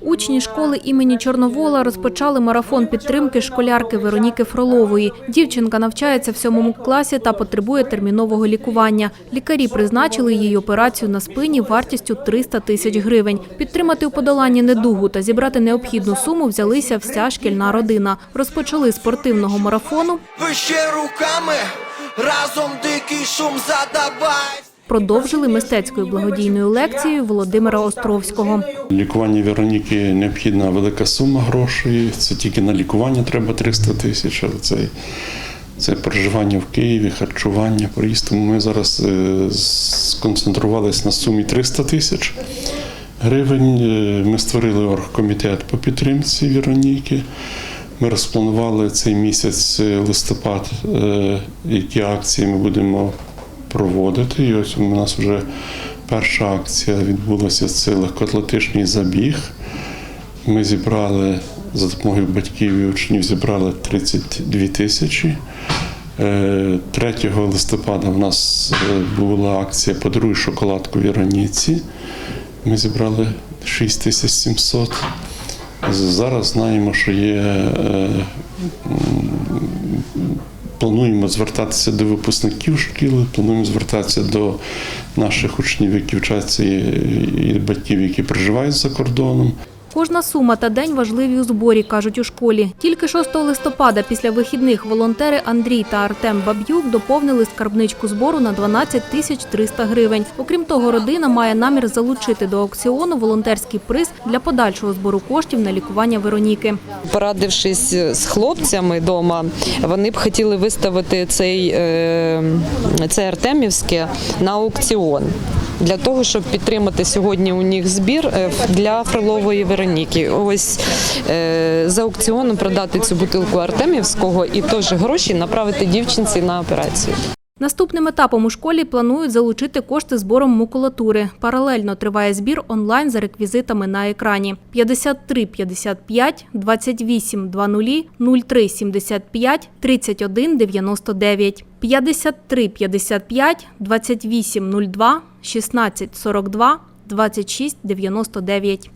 Учні школи імені Чорновола розпочали марафон підтримки школярки Вероніки Фролової. Дівчинка навчається в сьомому класі та потребує термінового лікування. Лікарі призначили їй операцію на спині вартістю 300 тисяч гривень. Підтримати у подоланні недугу та зібрати необхідну суму взялися вся шкільна родина. Розпочали спортивного марафону. Вище руками, разом дикий шум задавай. Продовжили мистецькою благодійною лекцією Володимира Островського. Лікування Вероніки необхідна велика сума грошей. Це тільки на лікування треба 300 тисяч. Це, це проживання в Києві, харчування, проїзд. Ми зараз е, сконцентрувалися на сумі 300 тисяч гривень. Е, Ми створили оргкомітет по підтримці Вероніки. Ми розпланували цей місяць е, листопад, які акції ми будемо проводити. І ось у нас вже перша акція відбулася це легкоатлетичний забіг. Ми зібрали за допомогою батьків і учнів зібрали 32 тисячі. Е, 3 листопада в нас е, була акція Подаруй шоколадку Віроніці. Ми зібрали 6700. Зараз знаємо, що є е, Плануємо звертатися до випускників шкіл, плануємо звертатися до наших учнів, які вчаться, і батьків, які проживають за кордоном. Кожна сума та день важливі у зборі, кажуть у школі. Тільки 6 листопада після вихідних волонтери Андрій та Артем Баб'юк доповнили скарбничку збору на 12 тисяч 300 гривень. Окрім того, родина має намір залучити до аукціону волонтерський приз для подальшого збору коштів на лікування Вероніки. Порадившись з хлопцями вдома, вони б хотіли виставити цей, е, це Артемівське на аукціон. Для того щоб підтримати сьогодні у них збір е, для Фролової Вероніки. Ось е, за аукціоном продати цю бутилку Артемівського і теж гроші направити дівчинці на операцію. Наступним етапом у школі планують залучити кошти збором макулатури. Паралельно триває збір онлайн за реквізитами на екрані. 53 55 28 00 03 75 31 99. 53 55 28 02 16 42 26 99.